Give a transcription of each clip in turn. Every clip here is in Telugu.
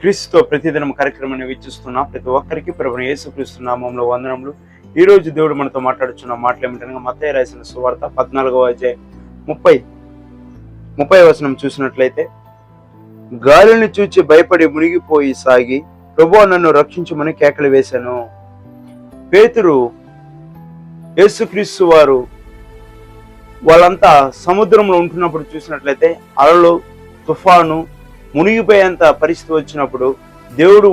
క్రీస్తుతో ప్రతిదినం కార్యక్రమాన్ని వీక్షిస్తున్న ప్రతి ఒక్కరికి ప్రభుని యేసుక్రీస్తు నామంలో వందనములు. ఈ రోజు దేవుడు మనతో మాట్లాడుచున్న మాటలు ఏమిటనగా మతయ్య రాసిన సువార్త పద్నాలుగవ అధ్యాయం ముప్పై ముప్పై వచనం చూసినట్లయితే గాలిని చూచి భయపడి మునిగిపోయి సాగి ప్రభు నన్ను రక్షించమని కేకలు వేశాను. పేతురు యేసుక్రీస్తు వారు వాళ్ళంతా సముద్రంలో ఉంటున్నప్పుడు చూసినట్లయితే అలలు తుఫాను మునిగిపోయేంత పరిస్థితి వచ్చినప్పుడు దేవుడు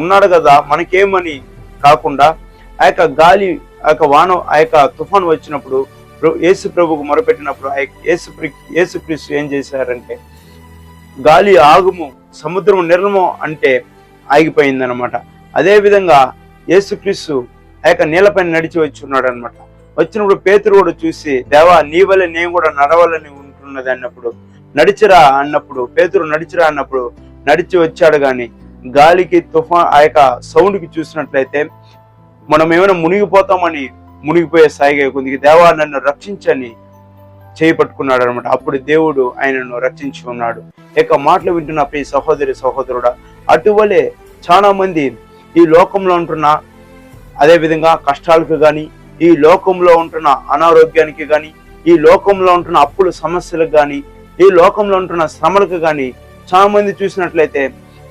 ఉన్నాడు కదా మనకేమని కాకుండా ఆ యొక్క గాలి ఆ యొక్క వాన ఆ యొక్క తుఫాను వచ్చినప్పుడు యేసు ప్రభుకు మొరపెట్టినప్పుడు ఆ యేసు యేసుక్రీస్తు ఏం చేశారంటే గాలి ఆగుము సముద్రం నిర్మం అంటే ఆగిపోయిందనమాట అదే విధంగా యేసుక్రీస్తు ఆ యొక్క నీళ్ళపైన నడిచి వచ్చి ఉన్నాడు అనమాట వచ్చినప్పుడు పేతురు కూడా చూసి దేవా నీ వల్ల నేను కూడా నడవాలని ఉంటున్నది అన్నప్పుడు నడిచిరా అన్నప్పుడు పేతురు నడిచిరా అన్నప్పుడు నడిచి వచ్చాడు కానీ గాలికి తుఫాన్ ఆ యొక్క సౌండ్కి చూసినట్లయితే మనం ఏమైనా మునిగిపోతామని మునిగిపోయే సాయిగా కొందికి దేవా నన్ను రక్షించని చేయి పట్టుకున్నాడు అనమాట అప్పుడు దేవుడు ఆయనను రక్షించి ఉన్నాడు. ఈ యొక్క మాటలు వింటున్న ప్రతి సహోదరి సహోదరుడా అటువలే చాలా మంది ఈ లోకంలో ఉంటున్న అదే విధంగా కష్టాలకు కానీ ఈ లోకంలో ఉంటున్న అనారోగ్యానికి కానీ ఈ లోకంలో ఉంటున్న అప్పుల సమస్యలకు కానీ ఈ లోకంలో ఉంటున్న శ్రమలకు కానీ చాలా మంది చూసినట్లయితే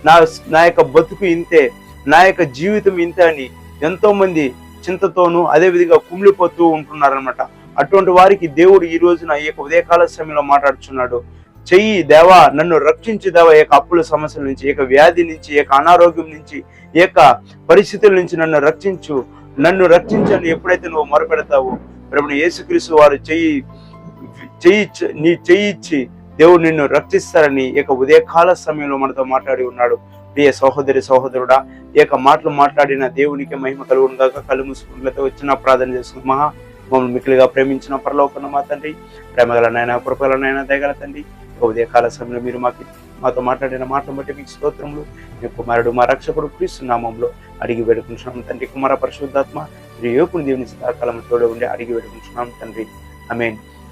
నా నా యొక్క బతుకు ఇంతే నా యొక్క జీవితం ఇంతే అని ఎంతో మంది చింతతోనూ అదే విధంగా కుమిలిపోతూ ఉంటున్నారనమాట అటువంటి వారికి దేవుడు ఈ రోజున ఈ యొక్క ఉదయకాల సమయంలో మాట్లాడుచున్నాడు. చెయ్యి దేవా నన్ను రక్షించి దేవా ఈ యొక్క అప్పుల సమస్యల నుంచి ఈ యొక్క వ్యాధి నుంచి ఈ యొక్క అనారోగ్యం నుంచి ఈ యొక్క పరిస్థితుల నుంచి నన్ను రక్షించు. నన్ను రక్షించని ఎప్పుడైతే నువ్వు మొరపెడతావో ప్రభుని యేసుక్రీస్తు వారు చెయ్యి చెయ్యి నీ చెయ్యి ఇచ్చి దేవుడు నిన్ను రక్షిస్తారని ఇక ఉదయకాల సమయంలో మనతో మాట్లాడి ఉన్నాడు. ప్రియ సహోదరి సహోదరుడా ఏక మాటలు మాట్లాడిన దేవునికి మహిమ కలుగును గాక. కళ్ళు వచ్చిన ప్రార్థన చేసుకుని మహా మమ్మల్ని మిక్కిలిగా ప్రేమించిన పరలోకన్న మా తండ్రి ప్రేమగల నాయన కృపల నాయన దయగల తండ్రి ఈ ఉదయకాల సమయంలో మీరు మాకు మాతో మాట్లాడిన మాటలు బట్టి మీకు స్తోత్రములు. మీ కుమారుడు మా రక్షకుడు క్రీస్తు నామంలో అడిగి వేడుకుంటున్నాం తండ్రి. కుమార పరిశుద్ధాత్మ మీరు యోకుని దేవుని సదాకాలం తోడు ఉండి అడిగి వేడుకుంటున్నాం తండ్రి. Amen